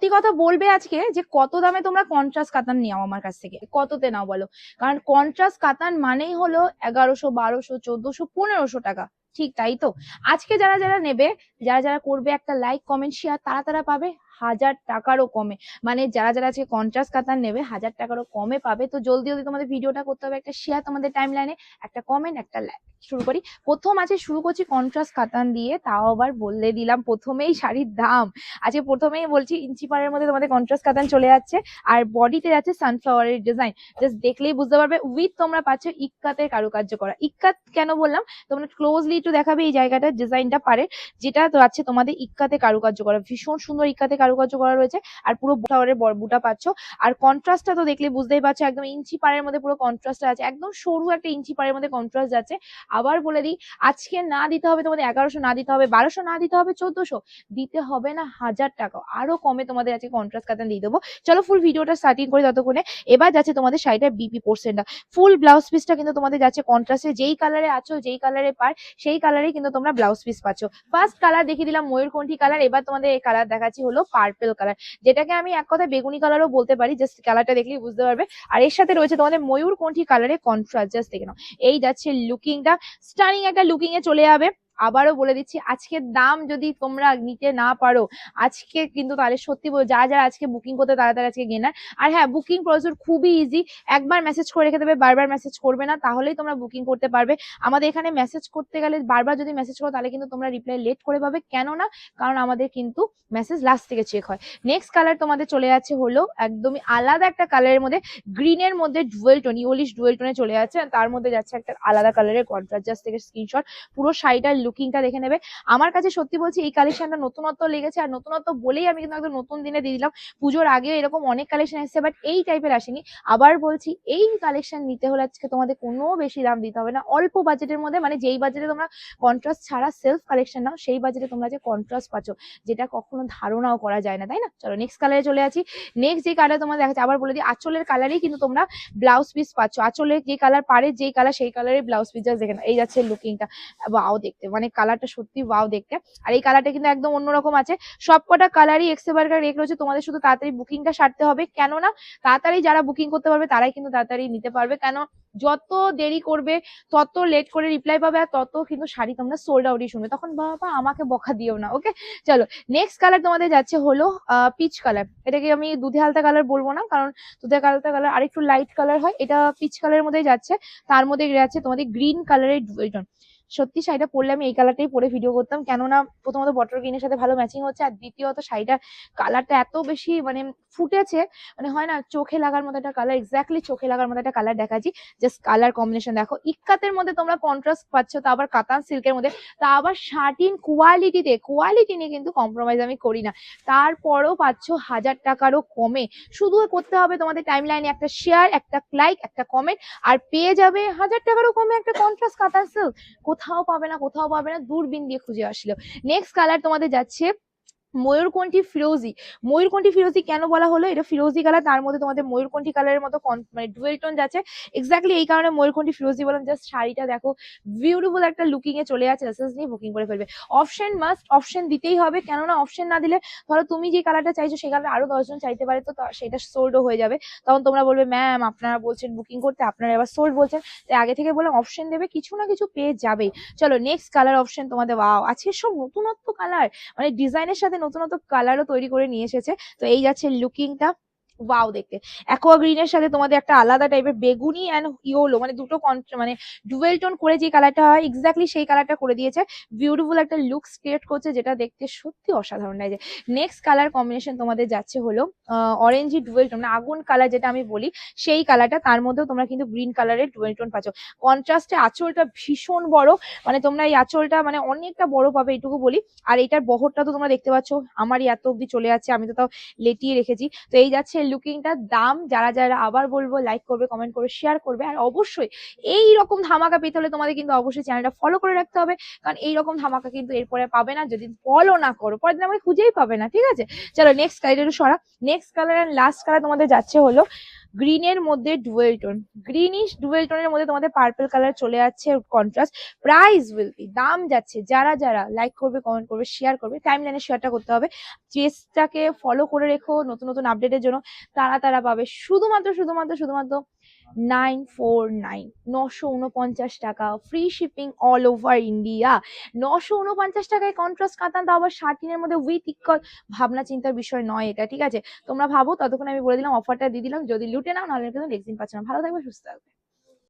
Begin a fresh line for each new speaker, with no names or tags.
সত্যি কথা বলবে আজকে যে কত দামে তোমরা কন্ট্রাস্ট কাতান নিও আমার কাছ থেকে। কততে নাও বলো? কারণ কন্ট্রাস্ট কাতান মানেই হলো এগারোশো, বারোশো, চোদ্দশো, পনেরোশো টাকা। ঠিক তাই তো? আজকে যারা যারা নেবে, যারা যারা করবে একটা লাইক কমেন্ট শেয়ার তারা তারা পাবে হাজার টাকারও কমে। মানে যারা যারা আজকে কন্ট্রাস্ট কাতান নেবে, হাজার টাকারও কমে পাবে। তো জলদি জলদি তোমাদের ভিডিওটা করতে হবে একটা শেয়ার তোমাদের টাইম লাইনে একটা কমেন্ট একটা লাইক শুরু করি। প্রথম আছে শুরু করছি কন্ট্রাস্ট কাতান দিয়ে, তাও আবার বলে দিলাম প্রথমেই শাড়ির দাম। আজকে প্রথমেই বলছি ইঞ্চি পাড়ের মধ্যে তোমাদের কন্ট্রাস্ট কাতান চলে যাচ্ছে, আর বডিতে যাচ্ছে সানফ্লাওয়ারের ডিজাইন জাস্ট দেখলেই বুঝতে পারবে উইথ তোমরা পাচ্ছ ইক্কাতের কারুকার্য করা। ইক্কাত কেন বললাম? তোমরা ক্লোজলি একটু দেখাবে এই জায়গাটার ডিজাইনটা পারে যেটা আছে তোমাদের ইক্কাতে কারুকার্য করা। ভীষণ সুন্দর ইক্কাতে কারুকার্য করা রয়েছে। আর পুরো ফ্লাওয়ারের বুটা পাচ্ছ। আর কন্ট্রাস্টটা তো দেখলে বুঝতেই পারছ, একদম ইঞ্চি পাড়ের মধ্যে পুরো কন্ট্রাস্ট আছে। একদম সরু একটা ইঞ্চি পাড়ের মধ্যে কন্ট্রাস্ট যাচ্ছে। আবার বলে দিই, আজকে না দিতে হবে তোমাদের এগারোশো, না দিতে হবে বারোশো, না দিতে হবে চোদ্দশো। দিতে হবে না হাজার টাকা। আরও কমে তোমাদের আজকে কন্ট্রাস্ট কাতান দিয়ে দেবো। চলো ফুল ভিডিওটা স্টার্টিং করে ততক্ষণে। এবার যাচ্ছে তোমাদের শাড়িটা বিপি পোর্শনটা ফুল ব্লাউজ পিসটা কিন্তু তোমাদের যাচ্ছে কন্ট্রাস্টে যেই কালারে আছো, যেই কালারে পার, সেই কালারে কিন্তু তোমরা ব্লাউজ পিস পাচ্ছ। ফার্স্ট কালার দেখিয়ে দিলাম ময়ূরকণ্ঠী কালার এবার তোমাদের এই কালার দেখাচ্ছি হলো পার্পেল কালার যেটাকে আমি এক কথায় বেগুনি কালারও বলতে পারি জাস্ট কালারটা দেখলেই বুঝতে পারবে। আর এর সাথে রয়েছে তোমাদের ময়ূর কোনটি কালারে কন্ট্রাস্ট জাস্ট দেখে নাও। এই যাচ্ছে লুকিংটা স্টানিং একটা লুকিং এ চলে যাবে। আবারও বলে দিচ্ছি আজকের দাম যদি তোমরা নিতে না পারো, আজকে কিন্তু তাহলে সত্যি যারা যারা আজকে বুকিং করতে তারা তারা আজকে গেনার আর হ্যাঁ বুকিং প্রসেস খুবই ইজি একবার মেসেজ করে রেখে দেবে, বারবার মেসেজ করবে না, তাহলেই তোমরা বুকিং করতে পারবে। আমাদের এখানে মেসেজ করতে গেলে বারবার যদি মেসেজ করো, তাহলে কিন্তু তোমরা রিপ্লাই লেট করে পাবে। কেন না কারণ আমাদের কিন্তু মেসেজ লাস্ট থেকে চেক হয়। নেক্সট কালার তোমাদের চলে যাচ্ছে হলো একদমই আলাদা একটা কালারের মধ্যে গ্রিনের মধ্যে ডুয়েল টোন ইউলিশ ডুয়েল টোনে চলে যাচ্ছে। তার মধ্যে যাচ্ছে একটা আলাদা কালারের কন্ট্রাস্ট জাস্ট থেকে স্ক্রিনশট পুরো শাড়িটার লুকিংটা দেখে নেবে। আমার কাছে সত্যি বলছি, এই কালেকশনটা নতুনত্ব লেগেছে, আর নতুনত্ব বলেই আমি কিন্তু একদম নতুন দিনে দিয়ে দিলাম। পুজোর আগেও এরকম অনেক কালেকশন এসেছে বাট এই টাইপের আসেনি। আবার বলছি, এই কালেকশন নিতে হলে আজকে তোমাদের কোনো বেশি দাম দিতে হবে না। অল্প বাজেটের মধ্যে মানে যেই বাজেটে তোমরা কন্ট্রাস্ট ছাড়া সেলফ কালেকশন নাও, সেই বাজেটে তোমরা যে কন্ট্রাস্ট পাচ্ছ, যেটা কখনো ধারণাও করা যায় না, তাই না? চলো নেক্সট কালারে চলে আছি। নেক্সট যে কালার তোমার দেখাচ্ছে, আবার বলে দিই, আঁচলের কালারই কিন্তু তোমরা ব্লাউজ পিস পাচ্ছ। আঁচলের যে কালার পারে, যেই কালার সেই কালারের ব্লাউজ পিস জাস্ট দেখে। এই যাচ্ছে লুকিংটা বাও দেখতে মানে কালারটা সত্যি ওয়াও দেখতে। আর এই কালারটা কিন্তু একদম অন্যরকম আছে। সবকটা কালারই এক্সে বার্গার রেক রয়েছে। তোমাদের শুধু তাড়াতাড়ি বুকিংটা সারতে হবে। কেননা তাড়াতাড়ি যারা বুকিং করতে পারবে, তারাই কিন্তু তাড়াতাড়ি নিতে পারবে। কেন যত দেরি করবে, তত লেট করে রিপ্লাই পাবে আর তত কিন্তু শাড়ি তোমরা সোল্ড আউটই শুনবে। তখন বাবা, আমাকে বকা দিও না ওকে চলো নেক্সট কালার তোমাদের যাচ্ছে হলো পিচ কালার এটাকে আমি দুধে হালতা কালার বলব না, কারণ দুধে হালতা কালার আরেকটু লাইট কালার হয়। এটা পিচ কালারের মধ্যেই যাচ্ছে। তার মধ্যে যাচ্ছে তোমাদের গ্রিন কালারের সত্যি শাড়িটা পরলে আমি এই কালারটাই পরে ভিডিও করতাম। কেননা প্রথমত বটর গ্রিনের সাথে ভালো ম্যাচিং হচ্ছে আর দ্বিতীয়ত শাড়িটার কালারটা এত বেশি মানে ফুটেছে মানে হয় না, চোখে লাগার মতো একটা কালার এক্স্যাক্টলি চোখে লাগার মতো একটা কালার দেখাচ্ছি। জাস্ট কালার কম্বিনেশন দেখো। ইক্কাতের মধ্যে তোমরা কন্ট্রাস্ট পাচ্ছ, তা আবার কাতান সিল্কের মধ্যে। তা আবার শার্টিন কোয়ালিটিতে কোয়ালিটি নিয়ে কিন্তু কম্প্রোমাইজ আমি করি না। তারপরও পাচ্ছ হাজার টাকারও কমে। শুধু করতে হবে তোমাদের টাইম লাইনে একটা শেয়ার একটা লাইক একটা কমেন্ট আর পেয়ে যাবে হাজার টাকারও কমে একটা কন্ট্রাস্ট কাতান সিল্ক কোথাও পাবে না কোথাও পাবে না দূরবীন দিয়ে খুঁজে আসলো। নেক্সট কালার তোমাদের যাচ্ছে ময়ূরকণ্ঠী ফিরোজি। ময়ূরকণ্ঠী ফিরোজি কেন বলা হলো? এটা ফিরোজি কালার, তার মধ্যে তোমাদের ময়ূরকণ্ঠী কালারের মতো মানে ডুয়েল টোন যাচ্ছে। এক্স্যাক্টলি এই কারণে ময়ূরকণ্ঠী ফিরোজি বললাম জাস্ট শাড়িটা দেখো বিউটিফুল একটা লুকিং এ চলে যাচ্ছে নিয়ে বুকিং করে ফেলবে। অপশন মাস্ট অপশন দিতেই হবে, কেননা অপশন না দিলে, ধরো তুমি যে কালারটা চাইছো, সেই কালার আরও দশজন চাইতে পারে, তো সেটা সোল্ডও হয়ে যাবে। তখন তোমরা বলবে ম্যাম আপনারা বলছেন বুকিং করতে, আপনারা এবার সোল্ড বলছেন। তাই আগে থেকে বললাম অপশন দেবে, কিছু না কিছু পেয়ে যাবেই। চলো নেক্সট কালার অপশন তোমাদের আজকে সব নতুনত্ব কালার মানে ডিজাইনের সাথে নতুনত্ব কালারও তৈরি করে নিয়ে এসেছে। তো এই যাচ্ছে লুকিংটা ওয়াও দেখতে। অ্যাকোয়া গ্রিনের সাথে তোমাদের একটা আলাদা টাইপের বেগুনি অ্যান্ড ইয়োলো মানে দুটো মানে ডুয়েল টোন করে যে কালারটা হয় এক্স্যাক্টলি সেই কালারটা করে দিয়েছে। বিউটিফুল একটা লুকস ক্রিয়েট করছে, যেটা দেখতে সত্যি অসাধারণ লাগছে। নেক্সট কালার কম্বিনেশন তোমাদের যাচ্ছে হলো অরেঞ্জি ডুয়েল টোন মানে আগুন কালার যেটা আমি বলি, সেই কালারটা তার মধ্যেও তোমরা কিন্তু গ্রিন কালারের ডুয়েল টোন পাচ্ছ। কন্ট্রাস্টে আঁচলটা ভীষণ বড় মানে তোমরা এই আঁচলটা মানে অনেকটা বড় পাবে এইটুকু বলি। আর এটার বহরটা তো তোমরা দেখতে পাচ্ছ, আমারই এত অব্দি চলে যাচ্ছে আমি তো তাও লেটিয়ে রেখেছি। তো এই যাচ্ছে লুকিংটা দাম, যারা যারা আবার বলব লাইক করবে কমেন্ট করবে শেয়ার করবে, আর অবশ্যই এই রকম ধামাকা পেতে হলে তোমাদের কিন্তু অবশ্যই চ্যানেলটা ফলো করে রাখতে হবে, কারণ এই রকম ধামাকা কিন্তু এরপরে পাবে না, যদি ফলো না করো, পরের দিন আমাকে খুঁজেই পাবে না, ঠিক আছে? চলো নেক্সট কালার একটু সরা next colour and last colour তোমাদের যাচ্ছে হলো গ্রিনের মধ্যে ডুয়েল টোন গ্রিনিশ ডুয়েল টোনের মধ্যে তোমাদের পার্পল কালার চলে যাচ্ছে কন্ট্রাস্ট প্রাইস উইল বি দাম যাচ্ছে, যারা যারা লাইক করবে কমেন্ট করবে শেয়ার করবে টাইম লাইনে শেয়ারটা করতে হবে। চেসটাকে ফলো করে রেখো, নতুন নতুন আপডেটের জন্য। তারা তারা পাবে। শুধুমাত্র শুধুমাত্র শুধুমাত্র নাইন ফোর নাইন নশো উনপঞ্চাশ টাকা। Free shipping all over India নশো উনপঞ্চাশ টাকায় কন্ট্রাস্ট আবার মধ্যে ভাবনা চিন্তার বিষয় নয় এটা, ঠিক আছে? তোমরা ভাবো, ততক্ষণ আমি বলে দিলাম অফারটা দিয়ে দিলাম। যদি লুটে নাও, নাহলে কিন্তু পাচ্ছ না। ভালো থাকবে, সুস্থ থাকবে।